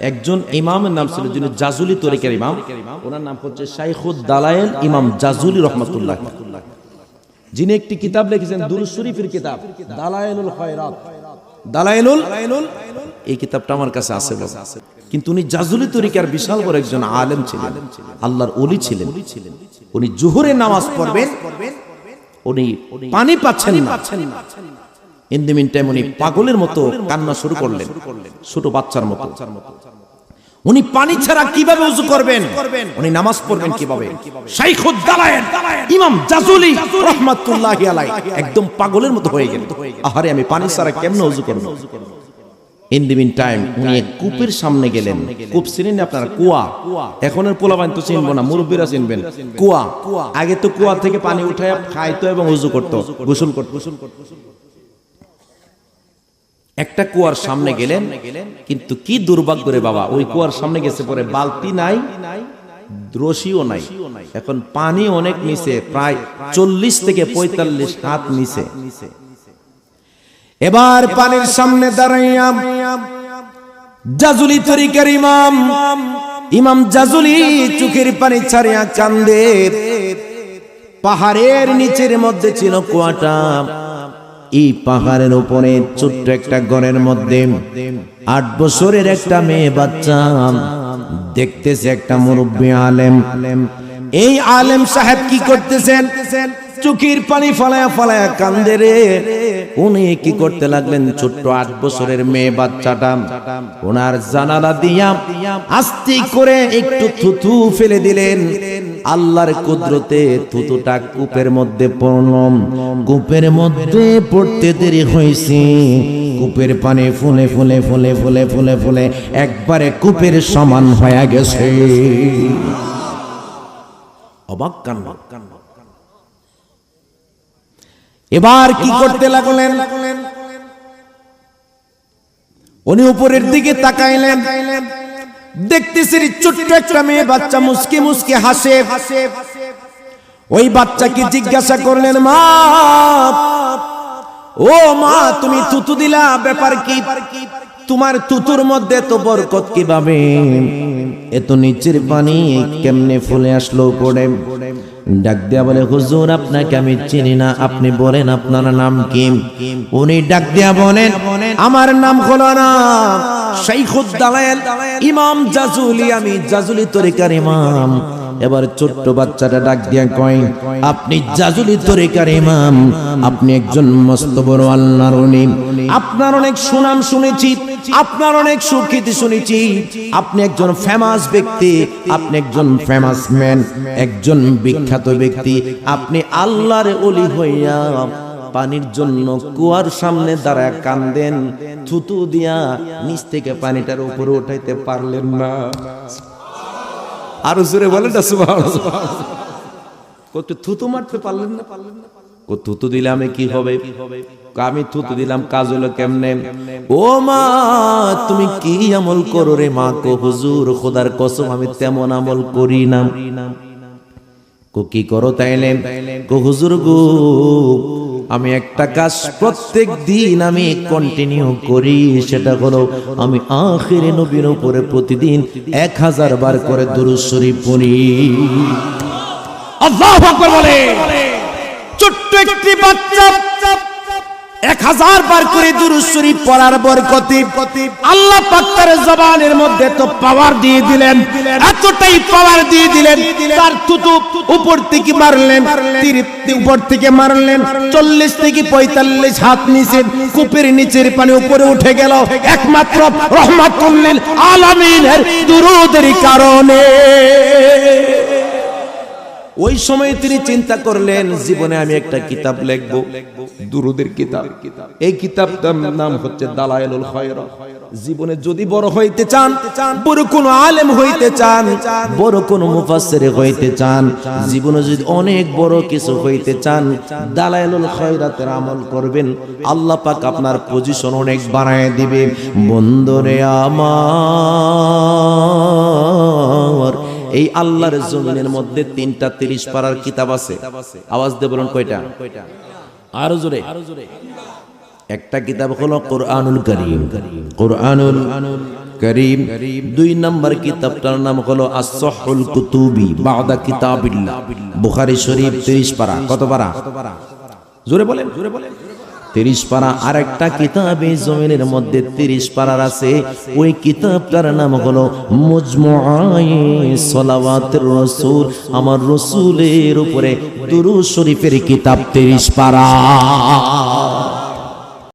একজন ইমামের নাম ছিল যিনি জাজুলি তরিকার ইমাম। ওনার নাম হচ্ছে শাইখুদ দালায়েল ইমাম জাজুলি রহমতুল্লাহ। যিনি একটি কিতাব লিখেছেন, দুরুদ শরীফের কিতাব দালায়েলুল খয়রাত। দালায়েলুল এই কিতাবটা আমার কাছে আছে। কিন্তু উনি জাজুলি তরিকার বিশাল বড় একজন আলেম ছিলেন। আল্লাহর ওলি ছিলেন। উনি জোহরে নামাজ পড়বেন। উনি পানি পাচ্ছেন না। ইন দি মিন টাইম উনি পাগলের মতো কান্না শুরু করলেন ছোট বাচ্চার মতো। উনি পানি ছাড়া কীভাবে উজু করবেন? উনি নামাজ পড়বেন কীভাবে? শাইখুদ দালায়েন ইমাম জাজুলি রাহমাতুল্লাহি আলাই একদম পাগলের মতো হয়ে গেলেন। আহারে আমি পানি ছাড়া কেমনে উজু করব? ইন দি মিন টাইম উনি এক কূপের সামনে গেলেন। কূপ চিনেন আপনারা? কুয়া। এখনের পোলাবান তো চিনবো না মুরব্বীরা চিনবেন। কুয়া। আগে তো কুয়া থেকে পানি উঠায় খাইতো এবং উজু করতো। গোসল করতো গোসল করতো। একটা কুয়ার সামনে গেলেন কিন্তু কি দুর্ভাগ্য রে বাবা? ওই কুয়ার সামনে গেছে পরে বালতি নাই রশিও নাই। এখন পানি অনেক নিচে প্রায় চল্লিশ থেকে পঁয়তাল্লিশ হাত নিচে। এবার পানির সামনে দাঁড়াইয়া জাজুলি তরিকার ইমাম। ইমাম জাজুলি চোখের পানি ছাড়িয়া কান্দে পাহাড়ের নিচের মধ্যে ছিল কুয়াটা। এই পাহাড়ের উপরে ছোট্ট একটা ঘরের মধ্যে আট বছরের একটা মেয়ে বাচ্চা দেখতেছে একটা মুরব্বী আলেম। এই আলেম সাহেব কি করতেছেন? চোখের পানি ফালায়া ফালায়া কান্দে রে। উনি কি করতে লাগলেন ছোট্ট আট বছরের মেয়ে বাচ্চাটা? ওনার জানালা দিয়া আস্তে করে একটু থুথু ফেলে দিলেন। আল্লাহর কুদরতে থুতুটা কূপের মধ্যে পড়লাম। কূপের মধ্যে পড়তে দেরি হয়েছে কূপের পানি ফুলে ফুলে ফুলে ফুলে ফুলে ফুলে একবারে কূপের সমান হয়ে গেছে। এবার কি করতে লাগলেন? উনি উপরের দিকে তাকাইলেন। দেখতেছেন ছোট্ট একটা মেয়ে বাচ্চা হাসে। ওই বাচ্চাকে জিজ্ঞাসা করলেন, মা, ও মা, তুমি তুতু দিলা, ব্যাপার কি? তোমার তুতুর মধ্যে তো বরকত কীভাবে? এত নিচের পানি কেমনে ফুলে আসলো পড়ে ডাক দেয়া বলে, হুজুর, আপনাকে আমি চিনি না। আপনি বলেন আপনার নাম কি? উনি ডাক দেয়া বলেন, আমার নাম হলো না শাইখুদ দালায়েল ইমাম জাজুলি, আমি জাজুলি তরিকার ইমাম। এবার ছোট্ট বাচ্চাটা ডাক দিয়া কয়, আপনি জাজুলি তরিকার ইমাম, আপনি একজন মস্ত বড় আল্লাহর উনি আপনার অনেক সুনাম শুনেছি আপনার অনেক সুখ্যাতি শুনেছি। আপনি একজন ফেমাস ব্যক্তি আপনি একজন ফেমাস ম্যান একজন বিখ্যাত ব্যক্তি। আপনি আল্লাহর অলি হইয়া পানির জন্য কুয়ার সামনে দাঁড়ায় কান্দেন থুতু দিয়া নিচ থেকে পানিটার উপরে উঠাইতে পারলেন না। আরও জোরে বলেন না কত থুতু মারতে পারলেন না? পারলেন না। থুতু দিলে আমি কি হবে? আমি থুতু দিলাম, কাজ হলো কেমনে? ও মা, তুমি কি আমল করো রে মা? কো, হুজুর, খোদার কসম, আমি তেমন আমল করি না। কো, কি করো তাইলে? কো, হুজুর গো, আমি একটা কাজ প্রত্যেক দিন আমি কন্টিনিউ করি, সেটা হলো আমি আখিরে নবীর উপরে প্রতিদিন এক হাজার বার করে দুরুদ শরীফ পড়ি। আল্লাহু বলে এক হাজার বার করে আল্লাহ জবানের মধ্যে তো পাওয়ার দিয়ে দিলেন পাওয়ার দিয়ে দিলেন উপর থেকে মারলেন উপর থেকে মারলেন, চল্লিশ থেকে পঁয়তাল্লিশ হাত নিচে, কূপের নিচের পানি উপরে উঠে গেল। একমাত্র রহমাতুল্লিল আলামিনের কারণে। ওই সময় তিনি চিন্তা করলেন, জীবনে আমি একটা কিতাব লিখব। দুরুদের কিতাব। এই কিতাবটার নাম হচ্ছে দালায়েলুল খয়রা। জীবনে যদি বড় হইতে চান, বড় কোন আলেম হইতে চান, বড় কোন মুফাসসির হইতে চান, জীবনে যদি অনেক বড় কিছু হইতে চান দালায়েলুল খয়রাতের আমল করবেন। আল্লাহ পাক আপনার পজিশন অনেক বাড়ায় দিবে। বন্ধরে আমার আল্লাহর জমিনের মধ্যে তিনটা তিরিশ পারার কিতাব আছে। আওয়াজ দিয়ে বলুন কয়টা? আরও জোরে। একটা কিতাব হলো কোরআনুল করিম। কোরআনুল করিম দুই নম্বর কিতাবটার নাম হলো আসহুল কুতুবি বাদা কিতাবিল্লাহ। বুখারী শরীফ 30 পারা। কত পারা? জোরে বলেন জোরে বলেন। তিরিশ পারা আর একটা কিতাব এই জমিনের মধ্যে তিরিশ পারার আছে। ওই কিতাবটার নাম হলো মুজমুআয়ে সলাওয়াতের রসুল। আমার রসুলের উপরে দুরু শরীফের কিতাব তিরিশ পারা।